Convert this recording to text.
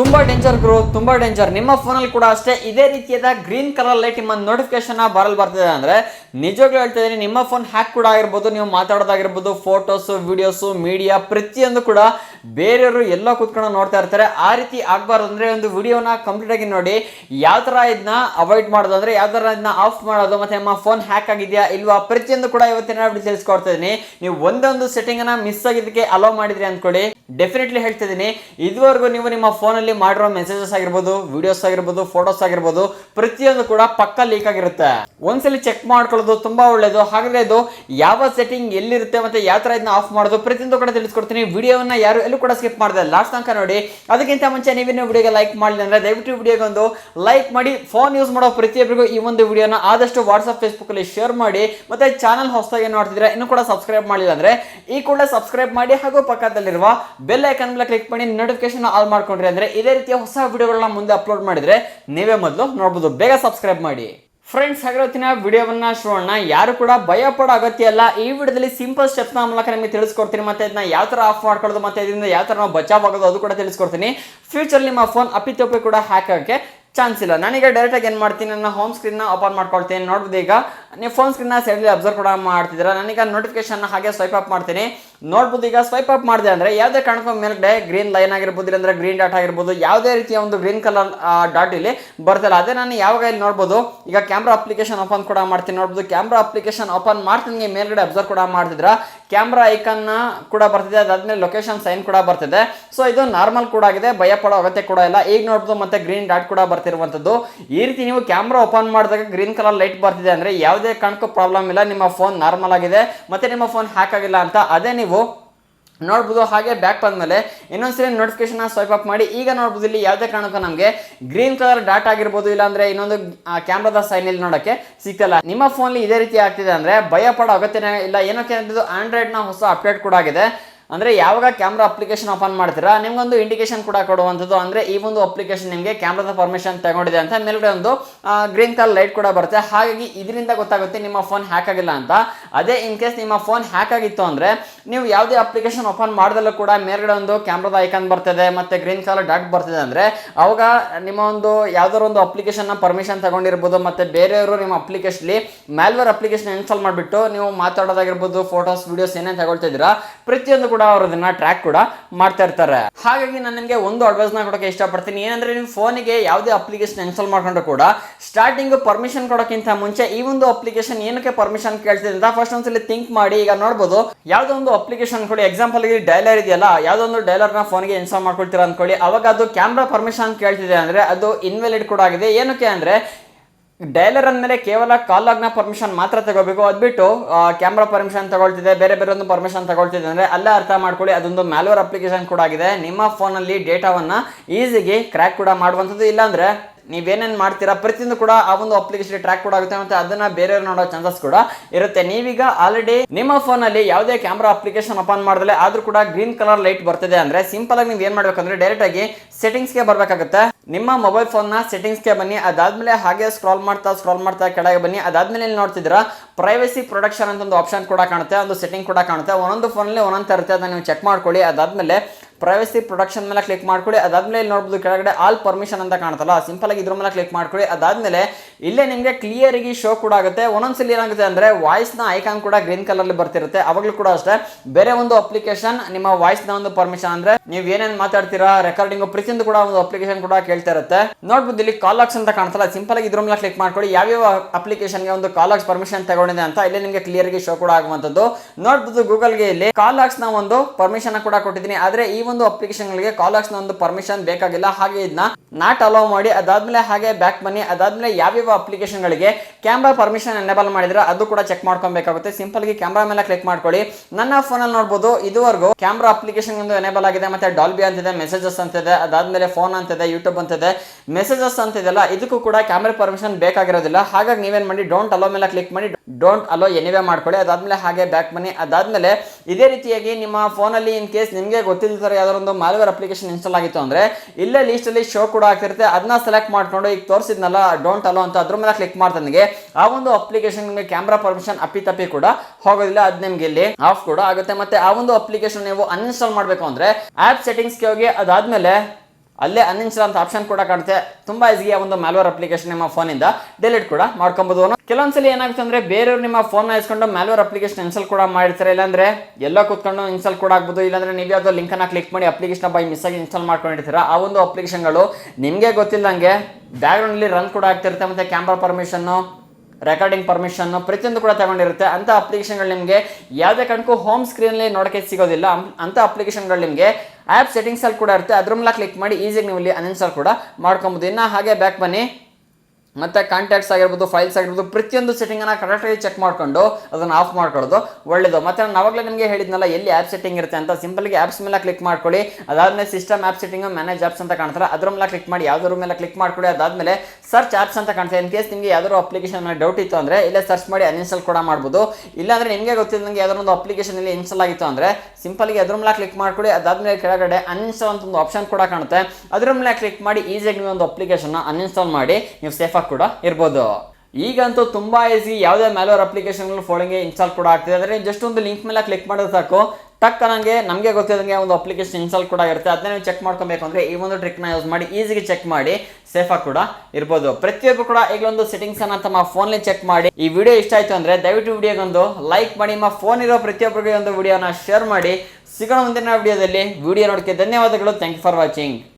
ತುಂಬಾ danger grow, ತುಂಬಾ danger ನಿಮ್ಮ ಫೋನಲ್ಲಿ ಕೂಡ ಅಷ್ಟೇ ಇದೇ ರೀತಿಯಾದ ಗ್ರೀನ್ ಕಲರ್ ಲೈಟ್ ನಿಮ್ಮ ನೋಟಿಫಿಕೇಶನ್ ಬರಲ್ ಬರ್ತಿದೆ ಅಂದ್ರೆ ನಿಜವಾಗ್ಲೂ ಹೇಳ್ತಾ ಇದ್ದೀನಿ, ನಿಮ್ಮ ಫೋನ್ ಹ್ಯಾಕ್ ಕೂಡ ಆಗಿರ್ಬೋದು, ನೀವು ಮಾತಾಡೋದಾಗಿರ್ಬೋದು ಫೋಟೋಸ್ ವಿಡಿಯೋಸ್ ಮೀಡಿಯಾ ಪ್ರತಿಯೊಂದು ಕೂಡ ಬೇರೆಯವರು ಎಲ್ಲ ಕೂತ್ಕೊಂಡು ನೋಡ್ತಾ ಇರ್ತಾರೆ. ಆ ರೀತಿ ಆಗಬಾರ್ದು ಅಂದ್ರೆ ಒಂದು ವಿಡಿಯೋನ ಕಂಪ್ಲೀಟ್ ಆಗಿ ನೋಡಿ ಯಾವ ತರ ಇದನ್ನ ಅವಾಯ್ಡ್ ಮಾಡೋದು ಅಂದ್ರೆ, ಯಾವ ತರ ಇದನ್ನ ಆಫ್ ಮಾಡೋದು, ಮತ್ತೆ ನಿಮ್ಮ ಫೋನ್ ಹ್ಯಾಕ್ ಆಗಿದೆಯಾ ಇಲ್ವಾ ಪ್ರತಿಯೊಂದು ಕೂಡ ಇವತ್ತಿನ ವಿಡಿಯೋ ತಿಳಿಸ್ಕೊಡ್ತಾ ಇದೀನಿ ನೀವು ಒಂದೊಂದು ಸೆಟ್ಟಿಂಗ್ ಅನ್ನ ಮಿಸ್ ಆಗಿದ್ದಕ್ಕೆ ಅಲೋ ಮಾಡಿದ್ರಿ ಅಂದ್ಕೊಳ್ಳಿ. ಡೆಫಿನೆಟ್ಲಿ ಹೇಳ್ತಾ ಇದೀನಿ ಇದುವರೆಗೂ ನೀವು ನಿಮ್ಮ ಫೋನಲ್ಲಿ ಮಾಡಿರೋ ಮೆಸೇಜಸ್ ಆಗಿರ್ಬೋದು ವಿಡಿಯೋಸ್ ಆಗಿರ್ಬೋದು ಫೋಟೋಸ್ ಆಗಿರ್ಬೋದು, ಪ್ರತಿಯೊಂದು ಕೂಡ ಪಕ್ಕ ಲೀಕ್ ಆಗಿರುತ್ತೆ. ಒಂದ್ಸಲಿ ಚೆಕ್ ಮಾಡ್ಕೊಳ್ಳೋದು ತುಂಬಾ ಒಳ್ಳೇದು. ಹಾಗಾದ್ರೆ ಇದು ಯಾವ ಸೆಟ್ಟಿಂಗ್ ಎಲ್ಲಿರುತ್ತೆ ಮತ್ತೆ ಯಾವ ತರ ಇದನ್ನ ಆಫ್ ಮಾಡೋದು ಪ್ರತಿಯೊಂದು ಕೂಡ ತಿಳಿಸ್ಕೊಡ್ತೀನಿ. ವಿಡಿಯೋವನ್ನ ಯಾರು ಎಲ್ಲೂ ಕೂಡ ಸ್ಕಿಪ್ ಮಾಡಿದೆ ಲಾಸ್ಟ್ ತನಕ ನೋಡಿ. ಅದಕ್ಕಿಂತ ಮುಂಚೆ ನೀವಿನ್ನು ವಿಡಿಯೋಗೆ ಲೈಕ್ ಮಾಡಲಿ ಅಂದ್ರೆ ದಯವಿಟ್ಟು ವಿಡಿಯೋಗೆ ಒಂದು ಲೈಕ್ ಮಾಡಿ. ಫೋನ್ ಯೂಸ್ ಮಾಡೋ ಪ್ರತಿಯೊಬ್ಬರಿಗೂ ಈ ಒಂದು ವಿಡಿಯೋನ ಆದಷ್ಟು ವಾಟ್ಸ್ಆಪ್ ಫೇಸ್ಬುಕ್ ಅಲ್ಲಿ ಶೇರ್ ಮಾಡಿ. ಮತ್ತೆ ಚಾನಲ್ ಹೊಸದಾಗಿ ನೋಡ್ತಿದ್ರೆ ಇನ್ನು ಕೂಡ ಸಬ್ಸ್ಕ್ರೈಬ್ ಮಾಡಿಲ್ಲ ಅಂದ್ರೆ ಈ ಕೂಡ ಸಬ್ಸ್ಕ್ರೈಬ್ ಮಾಡಿ. ಹಾಗೂ ಪಕ್ಕದಲ್ಲಿರುವ ಬೆಲ್ ಐಕನ್ ಮೇಲೆ ಕ್ಲಿಕ್ ಮಾಡಿ. ನೋಟಿಫಿಕೇಶನ್ ಆಲ್ ಮಾಡ್ಕೊಂಡ್ರಿ ಅಂದ್ರೆ ಇದೇ ರೀತಿಯ ಹೊಸ ವಿಡಿಯೋಗಳನ್ನ ಮುಂದೆ ಅಪ್ಲೋಡ್ ಮಾಡಿದ್ರೆ ನೀವೇ ಮೊದಲು ನೋಡ್ಬೋದು. ಬೇಗ ಸಬ್ಸ್ಕ್ರೈಬ್ ಮಾಡಿ. ಫ್ರೆಂಡ್ಸ್ ಹಾಗಿರೋತ್ತಿನ ವಿಡಿಯೋವನ್ನ ಶೋಣ ಯಾರು ಕೂಡ ಭಯ ಪಡೋ ಅಗತ್ಯ ಇಲ್ಲ. ಈ ವಿಡಿಯೋದಲ್ಲಿ ಸಿಂಪಲ್ ಸ್ಟೆಪ್ನ ಮೂಲಕ ನಿಮಗೆ ತಿಳಿಸ್ಕೊಡ್ತೀನಿ. ಮತ್ತೆ ಇದನ್ನ ಯಾವ ತರ ಆಫ್ ಮಾಡ್ಕೊಳ್ಳೋದು, ಮತ್ತೆ ಇದರಿಂದ ಯಾವ ತರ ನಾವು ಬಚಾವ್ ಆಗೋದು, ಅದು ಕೂಡ ತಿಳಿಸ್ಕೊಡ್ತೀನಿ. ಫ್ಯೂಚರ್ ನಿಮ್ಮ ಫೋನ್ ಅಪ್ಪಿತಪ್ಪಿ ಕೂಡ ಹ್ಯಾಕ್ ಆಗಕ್ಕೆ ಚಾನ್ಸ್ ಇಲ್ಲ. ನಾನೀಗ ಡೈರೆಕ್ಟ್ ಆಗಿ ಏನು ಮಾಡ್ತೀನಿ? ನನ್ನ ಹೋಮ್ ಸ್ಕ್ರೀನ್ ಓಪನ್ ಮಾಡ್ಕೊಳ್ತೀನಿ. ನೋಡ್ಬೋದು ಈಗ. ನೀವು ಫೋನ್ ಸ್ಕ್ರೀನ್ ಸೈಡಲ್ಲಿ ಅಬ್ಸರ್ವ್ ಕೂಡ ಮಾಡ್ತಿದ್ದೀರಾ. ನಾನೀಗ ನೋಟಿಫಿಕೇಶನ್ ಹಾಗೆ ಸ್ವೈಪ್ ಅಪ್ ಮಾಡ್ತೀನಿ. ನೋಡ್ಬೋದು, ಈಗ ಸ್ವೈಪ್ ಅಪ್ ಮಾಡಿದೆ ಅಂದ್ರೆ ಯಾವುದೇ ಕಾರಣಕ್ಕೂ ಮೇಲ್ಗಡೆ ಗ್ರೀನ್ ಲೈನ್ ಆಗಿರ್ಬೋದು, ಇಲ್ಲಾಂದ್ರೆ ಗ್ರೀನ್ ಡಾಟ್ ಆಗಿರ್ಬೋದು, ಯಾವುದೇ ರೀತಿಯ ಒಂದು ಗ್ರೀನ್ ಕಲರ್ ಡಾಟ್ ಇಲ್ಲಿ ಬರ್ತಿಲ್ಲ. ಅದೇ ನಾನು ಯಾವಾಗ ಇಲ್ಲಿ ನೋಡ್ಬೋದು, ಈಗ ಕ್ಯಾಮ್ರಾ ಅಪ್ಲಿಕೇಶನ್ ಓಪನ್ ಕೂಡ ಮಾಡ್ತೀನಿ. ನೋಡ್ಬೋದು ಕ್ಯಾಮ್ರಾ ಅಪ್ಲಿಕೇಶನ್ ಓಪನ್ ಮಾಡ್ತೀನಿ ಮೇಲ್ಗಡೆ ಅಬ್ಸರ್ವ್ ಕೂಡ ಮಾಡ್ತಿದ್ರ. ಕ್ಯಾಮ್ರಾ ಐಕನ್ ಕೂಡ ಬರ್ತಿದೆ, ಅದಾದ್ಮೇಲೆ ಲೊಕೇಶನ್ ಸೈನ್ ಕೂಡ ಬರ್ತಿದೆ. ಸೊ ಇದು ನಾರ್ಮಲ್ ಕೂಡ ಆಗಿದೆ, ಭಯ ಪಡೋ ಅಗತ್ಯ ಕೂಡ ಇಲ್ಲ. ಈಗ ನೋಡ್ಬೋದು, ಮತ್ತೆ ಗ್ರೀನ್ ಡಾಟ್ ಕೂಡ ಬರ್ತಿರುವಂತದ್ದು. ಈ ರೀತಿ ನೀವು ಕ್ಯಾಮ್ರಾ ಓಪನ್ ಮಾಡಿದಾಗ ಗ್ರೀನ್ ಕಲರ್ ಲೈಟ್ ಬರ್ತಿದೆ ಅಂದ್ರೆ ಯಾವುದೇ ಕಾರಣಕ್ಕೂ ಪ್ರಾಬ್ಲಮ್ ಇಲ್ಲ. ನಿಮ್ಮ ಫೋನ್ ನಾರ್ಮಲ್ ಆಗಿದೆ. ಮತ್ತೆ ನಿಮ್ಮ ಫೋನ್ ಹ್ಯಾಕ್ ಆಗಿಲ್ಲ ಅಂತ ಅದೇ ನೀವು ನೋಡ್ಬೋದು. ಹಾಗೆ ಬ್ಯಾಕ್ ಬಂದಮೇಲೆ ಇನ್ನೊಂದ್ಸರಿ ನೋಟಿಫಿಕೇಶನ್ ಸ್ವೈಪ್ ಅಪ್ ಮಾಡಿ. ಈಗ ನೋಡ್ಬೋದು ಇಲ್ಲಿ ಯಾವುದೇ ಕಾರಣಕ್ಕೂ ನಮಗೆ ಗ್ರೀನ್ ಕಲರ್ ಡಾಟ್ ಆಗಿರ್ಬೋದು, ಇಲ್ಲಾಂದ್ರೆ ಇನ್ನೊಂದು ಕ್ಯಾಮ್ರಾದ ಸೈನ್ ಇಲ್ಲಿ ನೋಡಕ್ಕೆ ಸಿಗ್ತಲ್ಲ. ನಿಮ್ಮ ಫೋನ್ ಇದೇ ರೀತಿ ಆಗ್ತಿದೆ ಅಂದ್ರೆ ಭಯ ಪಡೋ ಅಗತ್ಯನೇ ಇಲ್ಲ. ಏನಕ್ಕೆ ಆಂಡ್ರಾಯ್ಡ್ನ ಹೊಸ ಅಪ್ಡೇಟ್ ಕೂಡ ಆಗಿದೆ. ಅಂದ್ರೆ ಯಾವಾಗ ಕ್ಯಾಮ್ರಾ ಅಪ್ಲಿಕೇಶನ್ ಓಪನ್ ಮಾಡ್ತೀರಾ, ನಿಮಗೊಂದು ಇಂಡಿಕೇಶನ್ ಕೂಡ ಕೊಡುವಂಥದ್ದು. ಅಂದರೆ ಈ ಒಂದು ಅಪ್ಲಿಕೇಶನ್ ನಿಮಗೆ ಕ್ಯಾಮ್ರಾದ ಪರ್ಮಿಷನ್ ತಗೊಂಡಿದೆ ಅಂತ, ಮೇಲ್ಗಡೆ ಒಂದು ಗ್ರೀನ್ ಕಲರ್ ಲೈಟ್ ಕೂಡ ಬರುತ್ತೆ. ಹಾಗಾಗಿ ಇದರಿಂದ ಗೊತ್ತಾಗುತ್ತೆ ನಿಮ್ಮ ಫೋನ್ ಹ್ಯಾಕ್ ಆಗಿಲ್ಲ ಅಂತ. ಅದೇ ಇನ್ ಕೇಸ್ ನಿಮ್ಮ ಫೋನ್ ಹ್ಯಾಕ್ ಆಗಿತ್ತು ಅಂದರೆ, ನೀವು ಯಾವುದೇ ಅಪ್ಲಿಕೇಶನ್ ಓಪನ್ ಮಾಡಿದಲ್ಲೂ ಕೂಡ ಮೇಲ್ಗಡೆ ಒಂದು ಕ್ಯಾಮ್ರಾದ ಐಕಾನ್ ಬರ್ತದೆ, ಮತ್ತು ಗ್ರೀನ್ ಕಲರ್ ಡಾಟ್ ಬರ್ತದೆ ಅಂದರೆ, ಅವಾಗ ನಿಮ್ಮ ಒಂದು ಯಾವುದಾದ್ರು ಒಂದು ಅಪ್ಲಿಕೇಶನ್ನ ಪರ್ಮಿಷನ್ ತಗೊಂಡಿರ್ಬೋದು, ಮತ್ತು ಬೇರೆಯವರು ನಿಮ್ಮ ಅಪ್ಲಿಕೇಶನ್ಲಿ ಮ್ಯಾಲ್ವೇರ್ ಅಪ್ಲಿಕೇಶನ್ ಇನ್ಸ್ಟಾಲ್ ಮಾಡಿಬಿಟ್ಟು ನೀವು ಮಾತಾಡೋದಾಗಿರ್ಬೋದು ಫೋಟೋಸ್ ವೀಡಿಯೋಸ್ ಏನೇನು ತಗೊಳ್ತಿದ್ದೀರಾ ಪ್ರತಿಯೊಂದು ಕೂಡ ಅವರು ಅದನ್ನ ಟ್ರ್ಯಾಕ್ ಕೂಡ ಮಾಡ್ತಾ ಇರ್ತಾರೆ. ಹಾಗಾಗಿ ನಾನು ನಿಮಗೆ ಒಂದು ಅಡ್ವೈಸ್ನ ಕೊಡೋಕೆ ಇಷ್ಟಪಡ್ತೀನಿ. ಏನಂದ್ರೆ ನಿಮ್ಮ ಫೋನಿಗೆ ಯಾವುದೇ ಅಪ್ಲಿಕೇಶನ್ ಇನ್ಸ್ಟಾಲ್ ಮಾಡ್ಕೊಂಡ್ರು ಕೂಡ ಸ್ಟಾರ್ಟಿಂಗ್ ಪರ್ಮಿಷನ್ ಕೊಡೋಕ್ಕಿಂತ ಮುಂಚೆ ಈ ಒಂದು ಅಪ್ಲಿಕೇಶನ್ ಏನಕ್ಕೆ ಪರ್ಮಿಷನ್ ಕೇಳ್ತಿದೆ ಅಂತ ಫಸ್ಟ್ ಒಂದ್ಸಲಿ ಥಿಂಕ್ ಮಾಡಿ, ಈಗ ನೋಡ್ಬೋದು. ಯಾವುದೋ ಒಂದು ಅಪ್ಲಿಕೇಶನ್ ಕೊಡಿ ಎಕ್ಸಾಂಪಲ್ ಡೈಲರ್ ಇದೆಯಲ್ಲ, ಯಾವುದೋ ಒಂದು ಡೈಲರ್ನ ಫೋನ್ಗೆ ಇನ್ಸ್ಟಾಲ್ ಮಾಡ್ಕೊಳ್ತೀರಾ ಅನ್ಕೊಳ್ಳಿ. ಅವಾಗ ಅದು ಕ್ಯಾಮ್ರಾ ಪರ್ಮಿಷನ್ ಕೇಳ್ತಿದೆ ಅಂದ್ರೆ ಅದು ಇನ್ವ್ಯಾಲಿಡ್ ಕೂಡ ಆಗಿದೆ. ಏನಕ್ಕೆ ಅಂದ್ರೆ ಡೈಲರ್ ಅಂದಮೇಲೆ ಕೇವಲ ಕಾಲ್ ಲಾಗ್ನ ಪರ್ಮಿಷನ್ ಮಾತ್ರ ತಗೋಬೇಕು. ಅದ್ಬಿಟ್ಟು ಕ್ಯಾಮ್ರಾ ಪರ್ಮಿಷನ್ ತಗೊಳ್ತಿದೆ, ಬೇರೆ ಬೇರೆ ಒಂದು ಪರ್ಮಿಷನ್ ತಗೊಳ್ತಿದೆ ಅಂದ್ರೆ ಅಲ್ಲೇ ಅರ್ಥ ಮಾಡ್ಕೊಳ್ಳಿ, ಅದೊಂದು ಮ್ಯಾಲ್ವೇರ್ ಅಪ್ಲಿಕೇಶನ್ ಕೂಡ ಆಗಿದೆ. ನಿಮ್ಮ ಫೋನಲ್ಲಿ ಡೇಟಾವನ್ನ ಈಸಿಗೆ ಕ್ರ್ಯಾಕ್ ಕೂಡ ಮಾಡುವಂಥದ್ದು ಇಲ್ಲಾಂದ್ರೆ ನೀವೇನೇನು ಮಾಡ್ತೀರಾ? ಪ್ರತಿಯೊಂದು ಕೂಡ ಆ ಒಂದು ಅಪ್ಲಿಕೇಶನ್ ಟ್ರ್ಯಾಕ್ ಕೂಡ ಆಗುತ್ತೆ ಮತ್ತೆ ಅದನ್ನ ಬೇರೆಯವ್ರು ನೋಡೋ ಚಾನ್ಸಸ್ ಕೂಡ ಇರುತ್ತೆ. ನೀವೀಗ ಆಲ್ರೆಡಿ ನಿಮ್ಮ ಫೋನ್ ಅಲ್ಲಿ ಯಾವುದೇ ಕ್ಯಾಮ್ರಾ ಅಪ್ಲಿಕೇಶನ್ ಓಪನ್ ಮಾಡಿದ್ರೆ ಆದ್ರೂ ಕೂಡ ಗ್ರೀನ್ ಕಲರ್ ಲೈಟ್ ಬರ್ತಿದೆ ಅಂದ್ರೆ ಸಿಂಪಲ್ ಆಗಿ ನೀವು ಏನ್ ಮಾಡ್ಬೇಕಂದ್ರೆ ಡೈರೆಕ್ಟ್ ಆಗಿ ಸೆಟ್ಟಿಂಗ್ಸ್ಗೆ ಬರಬೇಕಾಗುತ್ತೆ. ನಿಮ್ಮ ಮೊಬೈಲ್ ಫೋನ್ನ ಸೆಟ್ಟಿಂಗ್ಸ್ಗೆ ಬನ್ನಿ. ಅದಾದ್ಮೇಲೆ ಹಾಗೆ ಸ್ಕ್ರಾಲ್ ಮಾಡ್ತಾ ಸ್ಕ್ರಾಲ್ ಮಾಡ್ತಾ ಕೆಳಗೆ ಬನ್ನಿ. ಅದಾದ್ಮೇಲೆ ನೋಡ್ತಿದ್ರ ಪ್ರೈವಸಿ ಪ್ರೊಡಕ್ಷನ್ ಅಂತ ಒಂದು ಆಪ್ಷನ್ ಕೂಡ ಕಾಣುತ್ತೆ. ಒಂದು ಸೆಟ್ಟಿಂಗ್ ಕೂಡ ಕಾಣುತ್ತೆ. ಒಂದೊಂದು ಫೋನಲ್ಲಿ ಒಂದೊಂದು ಥರ ಇರುತ್ತೆ ಅದನ್ನ ನೀವು ಚೆಕ್ ಮಾಡ್ಕೊಳ್ಳಿ. ಅದಾದ್ಮೇಲೆ ಪ್ರೈವಸಿ ಪ್ರೊಡಕ್ಷನ್ ಮೇಲೆ ಕ್ಲಿಕ್ ಮಾಡ್ಕೊಳ್ಳಿ ಅದಾದ್ಮೇಲೆ ಇಲ್ಲಿ ನೋಡ್ಬೋದು ಕೆಳಗಡೆ ಆಲ್ ಪರ್ಮಿಷನ್ ಅಂತ ಕಾಣುತ್ತಲ್ಲ. ಸಿಂಪಲ್ ಆಗಿ ಇದ್ರ ಮೇಲೆ ಕ್ಲಿಕ್ ಮಾಡ್ಕೊಳ್ಳಿ ಅದಾದ್ಮೇಲೆ ಇಲ್ಲೇ ನಿಮಗೆ ಕ್ಲಿಯರ್ ಆಗಿ ಶೋ ಕೂಡ ಆಗುತ್ತೆ. ಒಂದೊಂದ್ಸಲಿ ಏನಾಗುತ್ತೆ ಅಂದ್ರೆ ವಾಯ್ಸ್ನ ಐಕಾನ್ ಕೂಡ ಗ್ರೀನ್ ಕಲರ್ ಅಲ್ಲಿ ಬರ್ತಿರುತ್ತೆ. ಅವಾಗಲೂ ಕೂಡ ಅಷ್ಟೇ. ಬೇರೆ ಒಂದು ಅಪ್ಲಿಕೇಶನ್ ನಿಮ್ಮ ವಾಯ್ಸ್ನ ಒಂದು ಪರ್ಮಿಷನ್ ಅಂದ್ರೆ ನೀವು ಏನೇನ್ ಮಾತಾಡ್ತೀರಾ ರೆಕಾರ್ಡಿಂಗ್ ಪ್ರತಿಯೊಂದು ಕೂಡ ಒಂದು ಅಪ್ಲಿಕೇಶನ್ ಕೂಡ ಕೇಳ್ತಾ ಇರುತ್ತೆ. ನೋಡ್ಬೋದು ಇಲ್ಲಿ ಕಾಲಾಕ್ಸ್ ಅಂತ ಕಾಣ್ತಲ್ಲ ಸಿಂಪಲ್ ಆಗಿ ಇದ್ರ ಮೇಲೆ ಕ್ಲಿಕ್ ಮಾಡ್ಕೊಳ್ಳಿ ಯಾವ್ಯಾವ ಅಪ್ಲಿಕೇಶನ್ಗೆ ಒಂದು ಕಾಲಾಕ್ಸ್ ಪರ್ಮಿಷನ್ ತಗೊಂಡಿದೆ ಅಂತ ಇಲ್ಲಿ ನಿಮಗೆ ಕ್ಲಿಯರ್ ಆಗಿ ಶೋ ಕೂಡ ಆಗುವಂತದ್ದು ನೋಡ್ಬೋದು ಗೂಗಲ್ಗೆ ಇಲ್ಲಿ ಕಾಲಾಕ್ಸ್ನ ಒಂದು ಪರ್ಮಿಷನ್ ಕೂಡ ಕೊಟ್ಟಿದ್ದೀನಿ. ಆದ್ರೆ ಈ ಒಂದು ಅಪ್ಲಿಕೇಶನ್ ಗಳಿಗೆ ಕಾಲಾಕ್ಸ್ನ ಒಂದು ಪರ್ಮಿಷನ್ ಬೇಕಾಗಿಲ್ಲ. ಹಾಗೆ ಇದನ್ನ ನಾಟ್ ಅಲೋ ಮಾಡಿ, ಅದಾದ್ಮೇಲೆ ಹಾಗೆ ಬ್ಯಾಕ್ ಬನ್ನಿ. ಅದಾದ್ಮೇಲೆ ಯಾವ್ಯಾವ ಅಪ್ಲಿಕೇಶನ್ಗಳಿಗೆ ಕ್ಯಾಮ್ರಾ ಪರ್ಮಿಷನ್ ಎನೇಬಲ್ ಮಾಡಿದ್ರೆ ಅದು ಕೂಡ ಚೆಕ್ ಮಾಡ್ಕೊಬೇಕಾಗುತ್ತೆ. ಸಿಂಪಲ್ಗೆ ಕ್ಯಾಮ್ರಾ ಮೇಲೆ ಕ್ಲಿಕ್ ಮಾಡ್ಕೊಳ್ಳಿ. ನನ್ನ ಫೋನ್ ಅಲ್ಲಿ ನೋಡಬಹುದು ಇದುವರೆಗೂ ಕ್ಯಾಮ್ರಾ ಅಪ್ಲಿಕೇಶನ್ ಒಂದು ಎನೇಬಲ್ ಆಗಿದೆ. ಮತ್ತೆ ಡಾಲ್ಬಿ ಅಂತಿದೆ ಮೆಸೇಜಸ್ ಅಂತಿದೆ ಅದಾದ್ಮೇಲೆ ಫೋನ್ ಅಂತಿದೆ ಯೂಟ್ಯೂಬ್ ಅಂತಿದೆ ಮೆಸೇಜಸ್ ಅಂತಿದೆಲ್ಲ ಇದಕ್ಕೂ ಕೂಡ ಕ್ಯಾಮ್ರಾ ಪರ್ಮಿಷನ್ ಬೇಕಾಗಿರೋದಿಲ್ಲ. ಹಾಗಾಗಿ ನೀವೇನ್ ಮಾಡಿ ಡೋಂಟ್ ಅಲೋ ಮೇಲೆ ಕ್ಲಿಕ್ ಮಾಡಿ ಡೋಂಟ್ ಅಲೋ ಎನಿವೇ ಮಾಡ್ಕೊಳ್ಳಿ. ಅದಾದ್ಮೇಲೆ ಹಾಗೆ ಬ್ಯಾಕ್ ಬನ್ನಿ. ಅದಾದ್ಮೇಲೆ ಇದೇ ರೀತಿಯಾಗಿ ನಿಮ್ಮ ಫೋನಲ್ಲಿ ಇನ್ ಕೇಸ್ ನಿಮಗೆ ಗೊತ್ತಿಲ್ಲದ ಯಾವ್ದಾದ್ರು ಒಂದು ಮಾಲ್ವೇರ್ ಅಪ್ಲಿಕೇಶನ್ ಇನ್ಸ್ಟಾಲ್ ಆಗಿತ್ತು ಅಂದ್ರೆ ಇಲ್ಲೇ ಲಿಸ್ಟ್ ಅಲ್ಲಿ ಶೋ ಕೂಡ ಆಗ್ತಿರುತ್ತೆ. ಅದನ್ನ ಸೆಲೆಕ್ಟ್ ಮಾಡ್ಕೊಂಡು ಈಗ ತೋರಿಸಿದ್ನಲ್ಲ ಡೋಂಟ್ ಅಲೋ ಅಂತ ಅದ್ರ ಮೇಲೆ ಕ್ಲಿಕ್ ಮಾಡ್ತಾನೆ ಆ ಒಂದು ಅಪ್ಲಿಕೇಶನ್ ನಿಮಗೆ ಕ್ಯಾಮ್ರಾ ಪರ್ಮಿಷನ್ ಅಪ್ಪಿ ತಪ್ಪಿ ಕೂಡ ಹೋಗೋದಿಲ್ಲ. ಅದು ನಿಮ್ಗೆ ಇಲ್ಲಿ ಆಫ್ ಕೂಡ ಆಗುತ್ತೆ. ಮತ್ತೆ ಆ ಒಂದು ಅಪ್ಲಿಕೇಶನ್ ನೀವು ಅನ್ಇನ್ಸ್ಟಾಲ್ ಮಾಡಬೇಕು ಅಂದ್ರೆ ಆಪ್ ಸೆಟ್ಟಿಂಗ್ಸ್ಗೆ ಹೋಗಿ ಅದಾದ್ಮೇಲೆ ಅಲ್ಲೇ ಅನ್ಇನ್ಸ್ಟಾಲ್ ಅಂತ ಆಪ್ಷನ್ ಕೂಡ ಕಾಣುತ್ತೆ. ತುಂಬಾ ಈಸಿಗೆ ಒಂದು ಮ್ಯಾಲ್ವೇರ್ ಅಪ್ಲಿಕೇಶನ್ ನಿಮ್ಮ ಫೋನಿಂದ ಡಿಲೀಟ್ ಕೂಡ ಮಾಡ್ಕೊಬಹುದು ಕೆಲವೊಂದ್ಸಲಿ ಏನಾಗುತ್ತೆ ಅಂದ್ರೆ ಬೇರೆಯವರು ನಿಮ್ಮ ಫೋನ್ ಇಸ್ಕೊಂಡು ಮ್ಯಾಲ್ವೇರ್ ಅಪ್ಲಿಕೇಶನ್ ಇನ್ಸ್ಟಾಲ್ ಕೂಡ ಮಾಡಿರ್ತಾರೆ. ಇಲ್ಲಾಂದ್ರೆ ಎಲ್ಲ ಕೂತ್ಕೊಂಡು ಇನ್ಸ್ಟಾಲ್ ಕೂಡ ಆಗ್ಬೋದು. ಇಲ್ಲಾಂದ್ರೆ ನೀವು ಯಾವ್ದೋ ಲಿಂಕ್ ಅನ್ನ ಕ್ಲಿಕ್ ಮಾಡಿ ಅಪ್ಲಿಕೇಶನ್ ಬೈ ಮಿಸ್ ಆಗಿ ಇನ್ಸ್ಟಾಲ್ ಮಾಡ್ಕೊಂಡಿರ್ತೀರಾ. ಆ ಒಂದು ಅಪ್ಲಿಕೇಶನ್ಗಳು ನಿಮಗೆ ಗೊತ್ತಿಲ್ಲದಂಗೆ ಬ್ಯಾಕ್ಗ್ರೌಂಡ್ ಅಲ್ಲಿ ರನ್ ಕೂಡ ಆಗ್ತಿರುತ್ತೆ. ಮತ್ತೆ ಕ್ಯಾಮ್ರಾ ಪರ್ಮಿಷನ್ ರೆಕಾರ್ಡಿಂಗ್ ಪರ್ಮಿಷನ್ ಪ್ರತಿಯೊಂದು ಕೂಡ ತಗೊಂಡಿರುತ್ತೆ. ಅಂತ ಅಪ್ಲಿಕೇಶನ್ಗಳು ನಿಮಗೆ ಯಾವುದೇ ಕಾರಣಕ್ಕೂ ಹೋಮ್ ಸ್ಕ್ರೀನಲ್ಲಿ ನೋಡಕ್ಕೆ ಸಿಗೋದಿಲ್ಲ. ಅಂಥ ಅಪ್ಲಿಕೇಶನ್ಗಳು ನಿಮಗೆ ಆ್ಯಪ್ ಸೆಟ್ಟಿಂಗ್ಸಲ್ಲಿ ಕೂಡ ಇರುತ್ತೆ. ಅದ್ರ ಮೇಲೆ ಕ್ಲಿಕ್ ಮಾಡಿ ಈಸಿಯಾಗಿ ನೀವು ಇಲ್ಲಿ ಅನ್ಇನ್ಸ್ಟಾಲ್ ಕೂಡ ಮಾಡ್ಕೊಬೋದು. ಇನ್ನು ಹಾಗೆ ಬ್ಯಾಕ್ ಬನ್ನಿ. ಮತ್ತೆ ಕಾಂಟ್ಯಾಕ್ಟ್ಸ್ ಆಗಿರ್ಬೋದು ಫೈಲ್ಸ್ ಆಗಿರ್ಬೋದು, ಪ್ರತಿಯೊಂದು ಸೆಟ್ಟಿಂಗನ್ನು ಕರೆಕ್ಟಾಗಿ ಚೆಕ್ ಮಾಡ್ಕೊಂಡು ಅದನ್ನು ಆಫ್ ಮಾಡ್ಕೊಳ್ಳೋದು ಒಳ್ಳೇದು. ಮತ್ತೆ ನಾನು ಅವಾಗಲೇ ನಿಮಗೆ ಹೇಳಿದ್ನಲ್ಲ, ಎಲ್ಲಿ ಆ್ಯಪ್ ಸೆಟ್ಟಿಂಗ್ ಇರುತ್ತೆ ಅಂತ ಸಿಂಪಲ್ಗೆ ಆ್ಯಪ್ಸ್ ಮೇಲೆ ಕ್ಲಿಕ್ ಮಾಡ್ಕೊಳ್ಳಿ. ಅದಾದಮೇಲೆ system app setting manage apps ಅಂತ ಕಾಣ್ತಾರೆ. ಅದ್ರ ಮೇಲೆ ಕ್ಲಿಕ್ ಮಾಡಿ, ಯಾವ್ದಾದ್ರು ಮೇಲೆ ಕ್ಲಿಕ್ ಮಾಡ್ಕೊಳ್ಳಿ ಅದಾದಮೇಲೆ ಸರ್ಚ್ ಆಪ್ಸ್ ಅಂತ ಕಾಣ್ತಾರೆ ಇನ್ ಕೇಸ್ ನಿಮಗೆ ಯಾವ್ದಾದ್ರು ಅಪ್ಲಿಕೇಶನ್ ಮೇಲೆ ಡೌಟ್ ಇತ್ತು ಅಂದರೆ, ಇಲ್ಲೇ ಸರ್ಚ್ ಮಾಡಿ ಅನ್ಇನ್ಸ್ಟಾಲ್ ಕೂಡ ಮಾಡ್ಬೋದು. ಇಲ್ಲಾಂದರೆ ನಿಮಗೆ ಗೊತ್ತಿದ್ದಂಗೆ ಯಾವ್ದಾದ್ರು ಒಂದು ಅಪ್ಲಿಕೇಶನ್ ಇಲ್ಲಿ ಇನ್ಸ್ಟಾಲ್ ಆಗಿತ್ತು ಅಂದರೆ ಸಿಂಪಲ್ಗೆ ಅದ್ರ ಮೇಲೆ ಕ್ಲಿಕ್ ಮಾಡ್ಕೊಳ್ಳಿ ಅದಾದಮೇಲೆ ಕೆಳಗಡೆ ಅನ್ಇನ್ಸ್ಟಾಲ್ ಅಂತ ಒಂದು ಆಪ್ಷನ್ ಕೂಡ ಕಾಣುತ್ತೆ. ಅದ್ರ ಮೇಲೆ ಕ್ಲಿಕ್ ಮಾಡಿ ಈಸಿಯಾಗಿ ನೀವು ಒಂದು ಅಪ್ಲಿಕೇಶನ್ ಅನ್ಇನ್ಸ್ಟಾಲ್ ಮಾಡಿ, ನೀವು ಸೇಫಾಗಿ ಕೂಡ ಇರ್ಬೋದು. ಈಗಂತೂ ತುಂಬಾ ಈಸಿ ಯಾವುದೇ ಮ್ಯಾಲೋರ್ ಅಪ್ಲಿಕೇಶನ್ಗಳು ಫೋನಿಗೆ ಇನ್ಸ್ಟಾಲ್ ಕೂಡ ಆಗ್ತಿದೆ. ಅಂದರೆ ಜಸ್ಟ್ ಒಂದು ಲಿಂಕ್ ಮೇಲೆ ಕ್ಲಿಕ್ ಮಾಡಿದ್ರೆ ಸಾಕು. ಟಕ್ ನನಗೆ ನಮಗೆ ಗೊತ್ತಿದ್ದಂಗೆ ಒಂದು ಅಪ್ಲಿಕೇಶನ್ ಇನ್ಸ್ಟಾಲ್ ಕೂಡ ಇರುತ್ತೆ. ಅದನ್ನ ನೀವು ಚೆಕ್ ಮಾಡ್ಕೊಬೇಕು ಅಂದರೆ ಈ ಒಂದು ಟ್ರಿಕ್ನ ಯೂಸ್ ಮಾಡಿ ಈಸಿಗೆ ಚೆಕ್ ಮಾಡಿ ಸೇಫಾಗಿ ಕೂಡ ಇರ್ಬೋದು. ಪ್ರತಿಯೊಬ್ಬರು ಕೂಡ ಈಗಲೊಂದು ಸೆಟ್ಟಿಂಗ್ಸ್ ಅನ್ನ ತಮ್ಮ ಫೋನಲ್ಲಿ ಚೆಕ್ ಮಾಡಿ. ಈ ವಿಡಿಯೋ ಇಷ್ಟ ಆಯ್ತು ಅಂದರೆ ದಯವಿಟ್ಟು ವಿಡಿಯೋಗೊಂದು ಲೈಕ್ ಮಾಡಿ. ನಿಮ್ಮ ಫೋನ್ ಇರೋ ಪ್ರತಿಯೊಬ್ಬರಿಗೆ ಒಂದು ವಿಡಿಯೋನ ಶೇರ್ ಮಾಡಿ. ಸಿಗೋಣ ಮುಂದಿನ ವಿಡಿಯೋದಲ್ಲಿ ವಿಡಿಯೋ ನೋಡೋಕ್ಕೆ ಧನ್ಯವಾದಗಳು. Thank you for watching